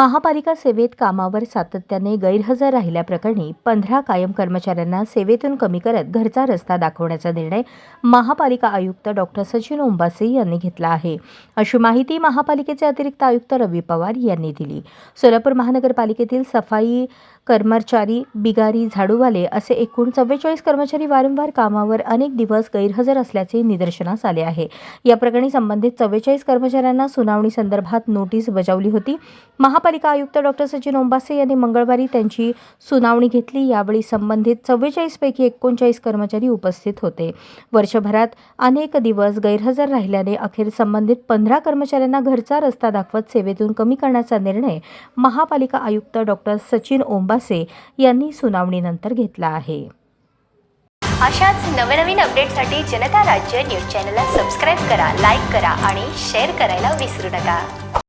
महापालिका सेवेत कामावर सातत्याने गैरहजर राहिल्याप्रकरणी पंधरा कायम कर्मचाऱ्यांना सेवेतून कमी करत घरचा रस्ता दाखवण्याचा निर्णय महापालिका आयुक्त डॉक्टर सचिन ओंबासे यांनी घेतला आहे. अशी माहिती महापालिकेचे अतिरिक्त आयुक्त रवी पवार यांनी दिली. सोलापूर महानगरपालिकेतील सफाई कर्मचारी बिगारी झाडूवाले असे एकूण चव्वेचाळीस कर्मचारी वारंवार कामावर अनेक दिवस गैरहजर असल्याचे निदर्शनास आले आहे. या प्रकरणी संबंधित चव्वेचाळीस कर्मचाऱ्यांना सुनावणी संदर्भात नोटीस बजावली होती. महापालिका आयुक्त डॉक्टर सचिन ओंबासे यांनी मंगळवारी त्यांची सुनावणी घेतली. यावेळी संबंधित चव्वेचाळीस पैकी एकोणचाळीस कर्मचारी उपस्थित होते. वर्षभरात अनेक दिवस गैरहजर राहिल्याने अखेर संबंधित पंधरा कर्मचाऱ्यांना घरचा रस्ता दाखवत सेवेतून कमी करण्याचा निर्णय महापालिका आयुक्त डॉक्टर सचिन ओंबासे यांनी सुनावणीनंतर घेतला आहे. अशाच नवनवीन अपडेटसाठी जनता राज्य न्यूज चॅनलला सबस्क्राईब करा लाईक करा आणि शेअर करायला विसरू नका.